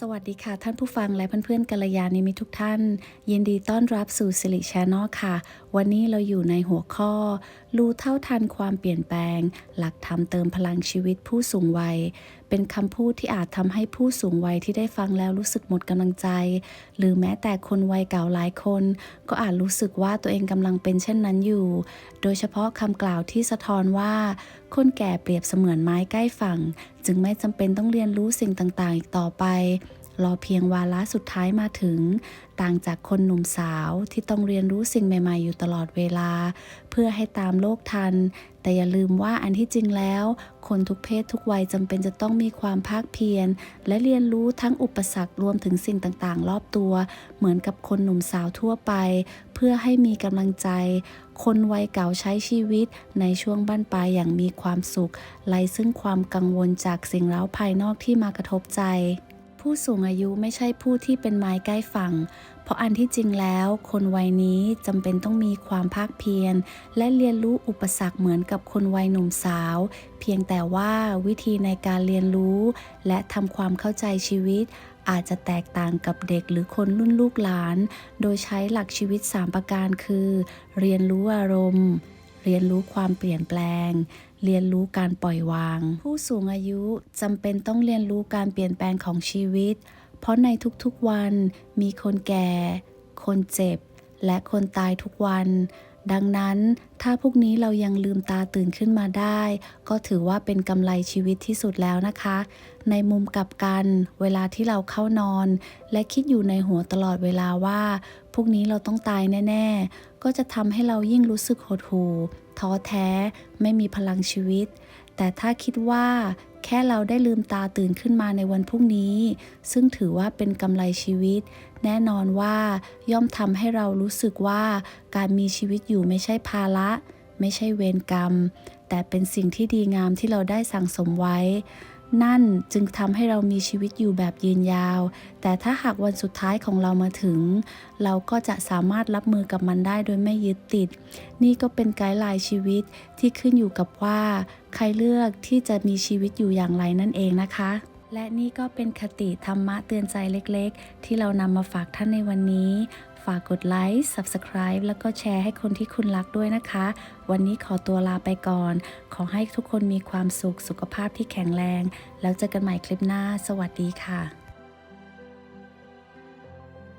สวัสดีค่ะท่านผู้ฟังและเพื่อนๆกัลยาณิมิตทุกท่าน ยินดีต้อนรับสู่สิริชานอลค่ะ วันนี้เราอยู่ในหัวข้อ รู้เท่าทันความเปลี่ยนแปลง หลักธรรมเติมพลังชีวิตผู้สูงวัย เป็นคำพูดที่อาจทำให้ผู้สูงวัยที่ได้ฟังแล้วรู้สึกหมดกำลังใจ หรือแม้แต่คนวัยเก่าหลายคน ก็อาจรู้สึกว่าตัวเองกำลังเป็นเช่นนั้นอยู่ โดยเฉพาะคำกล่าวที่สะท้อนว่า คนแก่เปรียบเสมือนไม้ใกล้ฝั่ง จึงไม่จำเป็นต้องเรียนรู้สิ่งต่างๆ อีกต่อไป รอเพียงวาระสุดท้ายมาถึง ต่างจากคนหนุ่มสาวที่ต้องเรียนรู้สิ่งใหม่ๆอยู่ตลอดเวลา เพื่อให้ตามโลกทัน แต่อย่าลืมว่าอันที่จริงแล้ว คนทุกเพศทุกวัยจำเป็นจะต้องมีความภาคเพียร และเรียนรู้ทั้งอุปสรรครวมถึงสิ่งต่างๆ รอบตัว เหมือนกับคนหนุ่มสาวทั่วไป เพื่อให้มีกำลังใจ คนวัยเก่าใช้ชีวิตในช่วงบั้นปลายอย่างมีความสุขไร้ซึ่งความกังวลจากสิ่งเร้าภายนอกที่มากระทบใจ ผู้สูงอายุไม่ใช่ผู้ที่เป็นไม้ใกล้ฝั่ง เพราะอันที่จริงแล้ว คนวัยนี้จำเป็นต้องมีความภาคเพียร และเรียนรู้อุปสรรคเหมือนกับคนวัยหนุ่มสาว เพียงแต่ว่าวิธีในการเรียนรู้ และทำความเข้าใจชีวิต อาจจะแตกต่างกับเด็กหรือคนรุ่นลูกหลาน โดยใช้หลักชีวิต 3 ประการคือ เรียนรู้อารมณ์ เรียนรู้ความเปลี่ยนแปลง เรียนรู้การปล่อยวาง ผู้สูงอายุจำเป็นต้องเรียนรู้การเปลี่ยนแปลงของชีวิต เพราะในทุกๆวันมีคนแก่ คนเจ็บ และคนตายทุกวัน ดังนั้นถ้าพวกนี้เรายังลืมตาตื่นขึ้นมาได้ ก็ถือว่าเป็นกำไรชีวิตที่สุดแล้วนะคะ ในมุมกลับกัน เวลาที่เราเข้านอน และคิดอยู่ในหัวตลอดเวลาว่า พวกนี้เราต้องตายแน่ ๆ ก็จะทำให้เรายิ่งรู้สึกหดหู่ท้อแท้ ไม่มีพลังชีวิต แต่ถ้าคิดว่าแค่เราได้ลืมตาตื่นขึ้นมาในวันพรุ่งนี้ ซึ่งถือว่าเป็นกำไรชีวิต แน่นอนว่าย่อมทำให้เรารู้สึกว่าการมีชีวิตอยู่ไม่ใช่ภาระ ไม่ใช่เวรกรรม แต่เป็นสิ่งที่ดีงามที่เราได้สั่งสมไว้ นั่นจึงทำให้เรามีชีวิตอยู่แบบยืนยาว แต่ถ้าหากวันสุดท้ายของเรามาถึง เราก็จะสามารถรับมือกับมันได้โดยไม่ยึดติด นี่ก็เป็นไกด์ไลน์ชีวิตที่ขึ้นอยู่กับว่า ใครเลือกที่จะมีชีวิตอยู่อย่างไรนั่นเองนะคะ และนี่ก็เป็นคติธรรมะเตือนใจเล็กๆ ที่เรานำมาฝากท่านในวันนี้ ฝากกดไลค์ Subscribe แล้วก็แชร์ให้คนที่คุณรักด้วยนะคะ วันนี้ขอตัวลาไปก่อน ขอให้ทุกคนมีความสุขสุขภาพที่แข็งแรง แล้วเจอกันใหม่คลิปหน้า สวัสดีค่ะ